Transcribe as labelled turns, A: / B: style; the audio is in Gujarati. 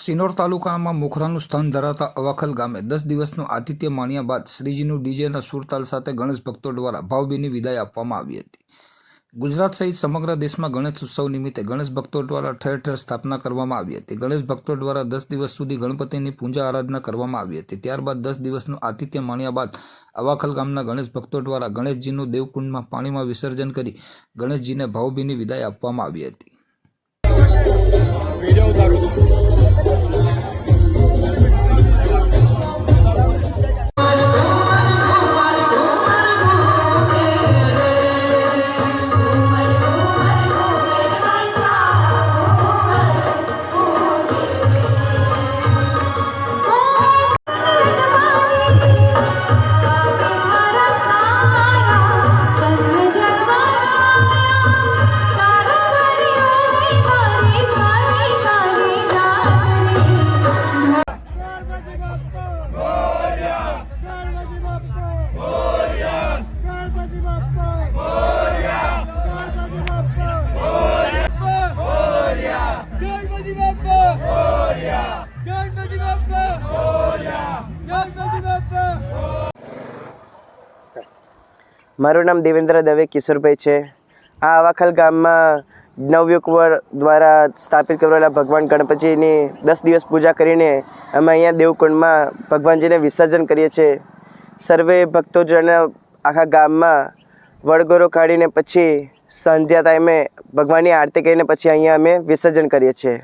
A: સિનોર તાલુકામાં મોખરાનું સ્થાન ધરાવતા અવાખલ ગામે દસ દિવસનું આતિથ્ય માણ્યા બાદ શ્રીજીનું ડીજેના સુરતાલ સાથે ગણેશ ભક્તો દ્વારા ભાવભીની વિદાય આપવામાં આવી હતી. ગુજરાત સહિત સમગ્ર દેશમાં ગણેશ ઉત્સવ નિમિત્તે ગણેશ ભક્તો દ્વારા ઠેર ઠેર સ્થાપના કરવામાં આવી હતી. ગણેશ ભક્તો દ્વારા દસ દિવસ સુધી ગણપતિની પૂજા આરાધના કરવામાં આવી હતી. ત્યારબાદ દસ દિવસનું આતિથ્ય માણ્યા બાદ અવાખલ ગામના ગણેશ ભક્તો દ્વારા ગણેશજીનું દેવકુંડમાં પાણીમાં વિસર્જન કરી ગણેશજીને ભાવભીની વિદાય આપવામાં આવી હતી.
B: મારું નામ દેવેન્દ્ર દવે કિશોરભાઈ છે. આ આવાખલ ગામમાં નવયુકવર દ્વારા સ્થાપિત કરેલા ભગવાન ગણપતિની દસ દિવસ પૂજા કરીને અમે અહીંયા દેવકુંડમાં ભગવાનજીને વિસર્જન કરીએ છીએ. સર્વે ભક્તોજન આખા ગામમાં વડગોરો કાઢીને પછી સંધ્યા ટાઈમે ભગવાનની આરતી કરીને પછી અહીંયા અમે વિસર્જન કરીએ છીએ.